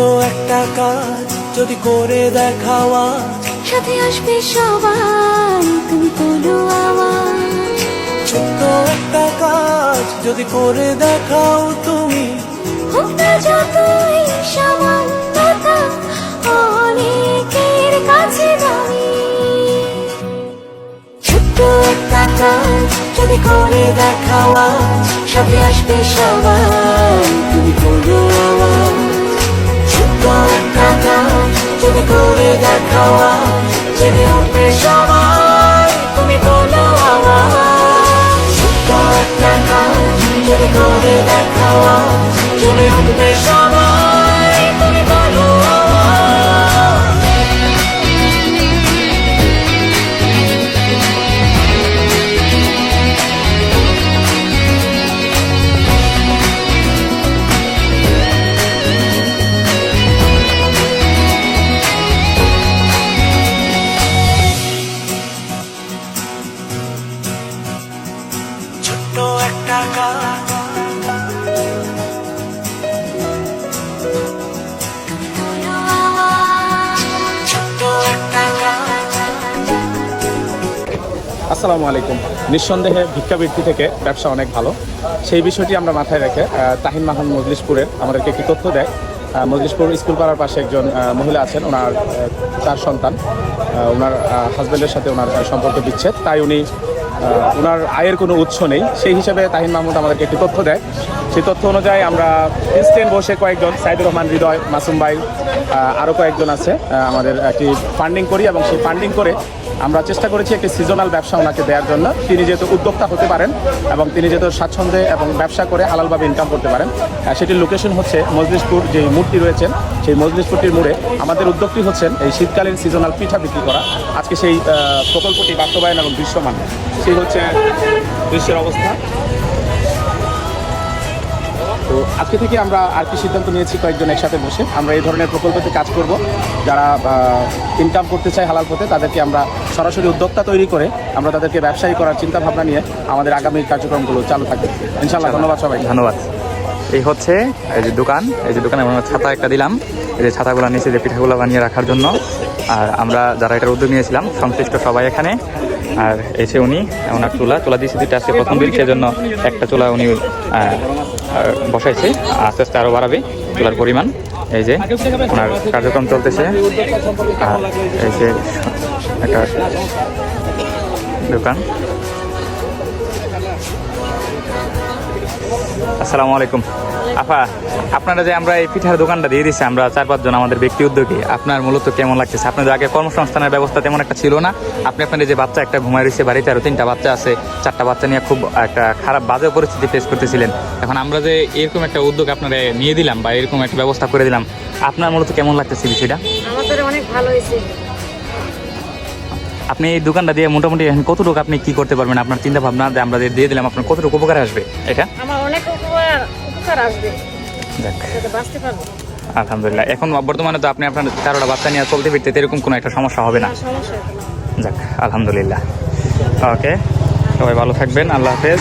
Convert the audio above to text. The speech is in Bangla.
একটা কাজ যদি করে দেখাওয়া সাথে আসবে সবাই তুমি বলো আমার। ছোট্ট একটা কাজ যদি করে দেখাও তুমি। হোক না যতই সামান্যতা অনেকের কাছে দামি। ছোট্ট একটা কাজ যদি করে দেখাওয়া সাথে আসবে সবাই তুমি ছোট্ট একটা যদি করে দেখাও জেনে উঠবে সবাই তুমি বলো আমার করে দেখাও জেনে উঠবে সবাই। আসসালামু আলাইকুম। নিঃসন্দেহে ভিক্ষাবৃত্তি থেকে ব্যবসা অনেক ভালো। সেই বিষয়টি আমরা মাথায় রেখে তাহিন মাহান মজলিশপুরের আমাদেরকে একটি তথ্য দেয়। মজলিশপুর স্কুল পাড়ার পাশে একজন মহিলা আছেন। ওনার চার সন্তান ওনার হাজব্যান্ডের সাথে ওনার সম্পর্ক বিচ্ছেদ। তাই উনি ওনার আয়ের কোনো উৎস নেই। সেই হিসাবে তাহিন মাহমুদ আমাদেরকে একটি তথ্য দেয়। সেই তথ্য অনুযায়ী আমরা ইনস্ট্যান্ট বসে কয়েকজন, সাইদুর রহমান হৃদয়, মাসুম ভাই আরও কয়েকজন আছে আমাদের একটি ফান্ডিং করি এবং সেই ফান্ডিং করে আমরা চেষ্টা করেছি একটি সিজনাল ব্যবসা ওনাকে দেওয়ার জন্য। তিনি যেহেতু উদ্যোক্তা হতে পারেন এবং তিনি যেহেতু স্বাচ্ছন্দ্যে এবং ব্যবসা করে আলালভাবে ইনকাম করতে পারেন সেটির লোকেশন হচ্ছে মজলিশপুর যে মূর্তি রয়েছেন সেই মজলিশপুরটির মোড়ে। আমাদের উদ্যোগটি হচ্ছেন এই শীতকালীন সিজনাল পিঠা বিক্রি করা। আজকে সেই প্রকল্পটি বাস্তবায়ন এবং দৃশ্যমান। সেই হচ্ছে দৃশ্যের অবস্থা। তো আজকে থেকে আমরা আর কি সিদ্ধান্ত নিয়েছি কয়েকজন একসাথে বসে। আমরা এই ধরনের প্রকল্পতে কাজ করব। যারা ইনকাম করতে চায় হালাল পথে তাদেরকে আমরা সরাসরি উদ্যোক্তা তৈরি করে আমরা তাদেরকে ব্যবসায়ী করার চিন্তা ভাবনা নিয়ে আমাদের আগামী কার্যক্রমগুলো চালু থাকবে। ইনশাল্লাহ ধন্যবাদ সবাই ধন্যবাদ। এই হচ্ছে এই যে দোকান। এই যে দোকানে আমরা ছাতা একটা দিলাম। এই যে ছাতাগুলো নিচে যে পিঠাগুলো বানিয়ে রাখার জন্য। আর আমরা যারা এটার উদ্যোগ নিয়েছিলাম সংশ্লিষ্ট সবাই এখানে। আর এসে উনি ওনার চুলা। চুলা দিয়েছে দুইটা আজকে প্রথম দিন সেজন্য একটা চুলা উনি বসাইছে। আস্তে আস্তে আরও বাড়াবে, চুলার পরিমাণ। এই যে ওনার কার্যক্রম চলতেছে। আর এই যে একটা দোকান। আসসালামু আলাইকুম। আপা আপনারা যে আমরা এই পিঠার দোকানটা দিয়ে দিচ্ছি আমরা চার পাঁচজন আমাদের ব্যক্তি উদ্যোগে আপনার মূলত কেমন লাগতেছে? আপনাদের আগে কর্মসংস্থানের ব্যবস্থা তেমন একটা ছিল না। আপনি আপনার যে বাচ্চা একটা ঘুমায় রয়েছে বাড়িতে আরও তিনটা বাচ্চা আছে চারটা বাচ্চা নিয়ে খুব একটা খারাপ বাজে পরিস্থিতি ফেস করতেছিলেন। এখন আমরা যে এরকম একটা উদ্যোগ আপনারা নিয়ে দিলাম বা এরকম একটা ব্যবস্থা করে দিলাম আপনার মূলত কেমন লাগতেছে বিষয়টা? আমাদের অনেক ভালো হয়েছে। আপনি এই দোকানটা দিয়ে মোটামুটি এখন কতটুকু আপনি কি করতে পারবেন? আপনার চিন্তা ভাবনা যে আমরা যে দিয়ে দিলাম আপনার কতটুকু উপকার আসবে? এটা? আমার অনেক উপকার উপকার আসবে? যাক বাঁচতে পারব। আলহামদুলিল্লাহ। এখন বর্তমানে তো আপনি আপনার তেরোটা বাচ্চা নিয়ে চলতে ফিরতে এরকম কোনো একটা সমস্যা হবে না। যাক আলহামদুলিল্লাহ। ওকে সবাই ভালো থাকবেন। আল্লাহ হাফেজ।